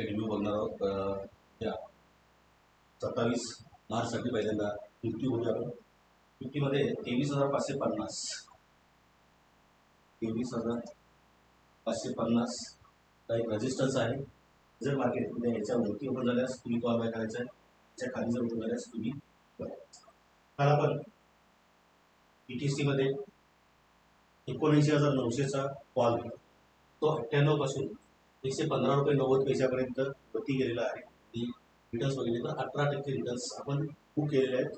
आपले रिव्ह्यू बघणार आहोत. या सत्तावीस मार्चसाठी पहिल्यांदा निफ्टी बघूया आपण निफ्टीमध्ये तेवीस हजार पाचशे पन्नास. तेवीस हजार पाचशे पन्नास काही रजिस्टन्स आहे. जर मार्केट म्हणजे याच्या वरती ओपन झाल्यास तुम्ही कॉल बाय करायचा आहे. त्याच्याखाली जर ओपन झाल्यास तुम्ही काल आपण ई टी मध्ये एकोणऐंशी हजार नऊशेचा कॉल तो अठ्ठ्याण्णवपासून एकशे पंधरा रुपये नव्वद पैशापर्यंत गती गेलेला आहे. ती रिटर्न्स बघितले तर अठरा टक्के रिटर्न्स आपण बुक केलेले आहेत.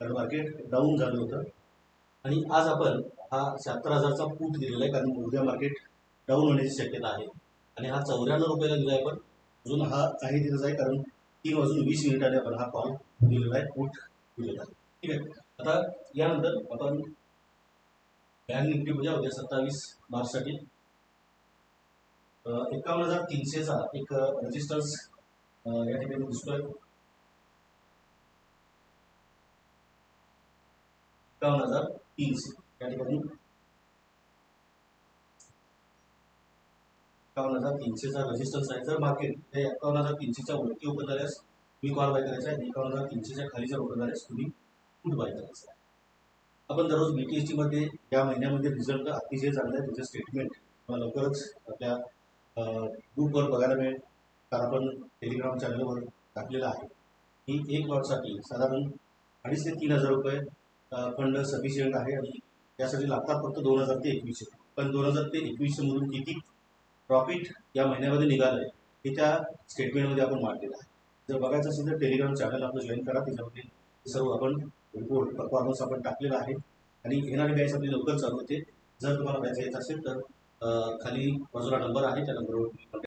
कारण मार्केट डाऊन झालं होतं. आणि आज आपण हा शहात्तर हजारचा पूट दिलेला आहे. कारण उद्या मार्केट डाऊन होण्याची शक्यता आहे. आणि हा चौऱ्याण्णव रुपयाला दिला आहे पण अजून हा काही दिवस आहे कारण तीन वाजून वीस मिनिटाने आपण. हा कॉल दिलेला आहे. पूट दिलेला आहे. ठीक आहे. आता यानंतर आपण बँक निफ्टी म्हणजे उद्या सत्तावीस मार्चसाठी. एकावन्न हजार तीनशेचा एक रजिस्टर्स या ठिकाणी दिसतोय. एकावन्न हजार तीनशे या ठिकाणी. एकावन्न हजार तीनशेचा रजिस्टन्स आहे. जर मार्केट हे एकावन्न हजार तीनशेच्या वरती ओपन झाल्यास तुम्ही कॉल बाय करायचा आहे. एकावन्न हजार तीनशेच्या खाली जर ओपन झाल्यास तुम्ही फूड बाय करायचा आहे. आपण दररोज बीटीएसटी मध्ये या महिन्यामध्ये रिझल्ट अतिशय चांगला आहे. त्याचे स्टेटमेंट लवकरच आपल्या ग्रुपवर बघायला मिळेल. कारण आपण टेलिग्राम चॅनलवर टाकलेलं आहे. ही एक लॉटसाठी साधारण अडीच ते तीन हजार रुपये फंड सफिशियंट आहे आणि त्यासाठी लागतात फक्त दोन हजार ते एकवीसशे. पण दोन हजार ते एकवीसशेमधून किती प्रॉफिट या महिन्यामध्ये निघालं आहे हे त्या स्टेटमेंटमध्ये आपण मांडलेलं आहे. जर बघायचं असेल तर टेलिग्राम चॅनल आपलं जॉईन करा. त्याच्यामध्ये सर्व आपण रिपोर्ट परफॉर्मन्स आपण टाकलेला आहे. आणि येणारी बॅच आपली लवकर चालू होते. जर तुम्हाला बॅच यायचं असेल तर खाली बाजूला नंबर आहे त्या नंबरवर